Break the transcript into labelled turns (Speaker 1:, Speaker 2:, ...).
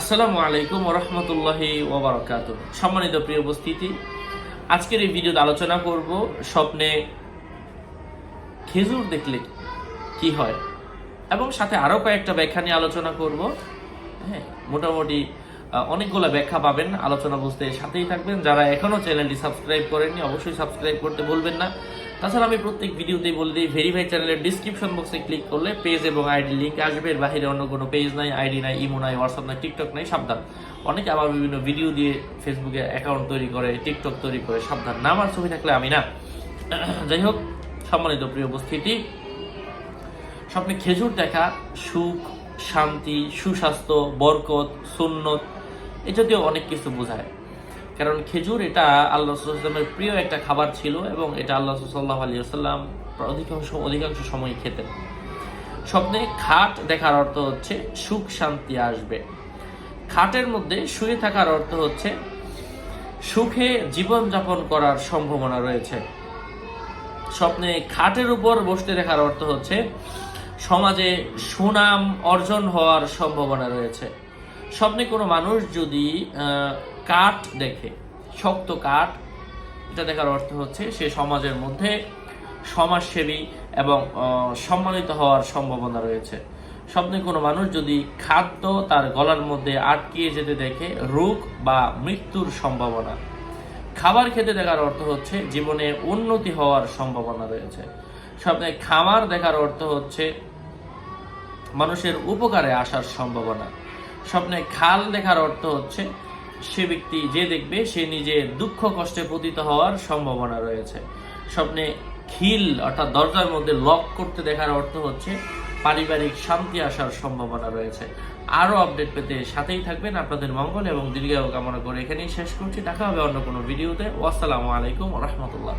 Speaker 1: আসসালামু আলাইকুম রহমতুল্লাহি ওবরাকাত সম্মানিত প্রিয় উপস্থিতি, আজকের এই ভিডিওতে আলোচনা করব স্বপ্নে খেজুর দেখলে কি হয় এবং সাথে আরও কয়েকটা ব্যাখ্যা নিয়ে আলোচনা করব। হ্যাঁ মোটামুটি অনেকগুলো ব্যাখ্যা পাবেন, আলোচনা বুঝতে সাথেই থাকবেন। যারা এখনও চ্যানেলটি সাবস্ক্রাইব করেননি, অবশ্যই সাবস্ক্রাইব করতে ভুলবেন না। তাছাড়া আমি প্রত্যেক ভিডিওতেই বলে দিই ভেরিফাই চ্যানেলের ডিসক্রিপশন বক্সে ক্লিক করলে পেজ এবং আইডি লিঙ্ক আসবে। এর বাইরে অন্য কোনো পেজ নাই আইডি নাই ইমো নাই হোয়াটসঅ্যাপ নাই টিকটক নাই, সাবধান। অনেকে আবার বিভিন্ন ভিডিও দিয়ে ফেসবুকে অ্যাকাউন্ট তৈরি করে টিকটক তৈরি করে, সাবধান। না আমার ছবি থাকলে আমি না। যাই হোক, সম্মানিত প্রিয় উপস্থিতি, স্বপ্নে খেজুর দেখা, সুখ, শান্তি, সুস্বাস্থ্য, বরকত, সুন্নত, এ জাতীয় অনেক কিছু বোঝায়। কারণ খেজুর এটা আল্লাহ সাল্লামের প্রিয় একটা খাবার ছিল এবং এটা আল্লাহ সাল্লাহ আলী আসাল্লাম অধিকাংশ অধিকাংশ সময় খেতেন। স্বপ্নে খাট দেখার অর্থ হচ্ছে সুখ শান্তি আসবে। খাটের মধ্যে শুয়ে থাকার অর্থ হচ্ছে সুখে জীবনযাপন করার সম্ভাবনা রয়েছে। স্বপ্নে খাটের উপর বসতে দেখার অর্থ হচ্ছে সমাজে সুনাম অর্জন হওয়ার সম্ভাবনা রয়েছে। স্বপ্নে কোনো মানুষ যদি কাঠ দেখে, শক্ত কাঠ। এটা দেখার অর্থ হচ্ছে সে সমাজের মধ্যে সমাজসেবী এবং সম্মানিত হওয়ার সম্ভাবনা রয়েছে। স্বপ্নে কোনো মানুষ যদি খাদ্য তার গলার মধ্যে আটকিয়ে যেতে দেখে, রোগ বা মৃত্যুর সম্ভাবনা। খাবার খেতে দেখার অর্থ হচ্ছে জীবনে উন্নতি হওয়ার সম্ভাবনা রয়েছে। স্বপ্নে খামার দেখার অর্থ হচ্ছে মানুষের উপকারে আসার সম্ভাবনা। স্বপ্নে খাল দেখার অর্থ হচ্ছে সে ব্যক্তি যে দেখবে, সে নিজে দুঃখ কষ্টে পতিত হওয়ার সম্ভাবনা রয়েছে। স্বপ্নে খিল, অর্থাৎ দরজার মধ্যে লক করতে দেখার অর্থ হচ্ছে পারিবারিক শান্তি আসার সম্ভাবনা রয়েছে। আরও আপডেট পেতে সাথেই থাকবেন আপনাদের মঙ্গল এবং দীর্ঘায়ু কামনা করে এখানেই শেষ করছি। দেখা হবে অন্য কোনো ভিডিওতে। আসসালামু আলাইকুম রহমতুল্লাহ।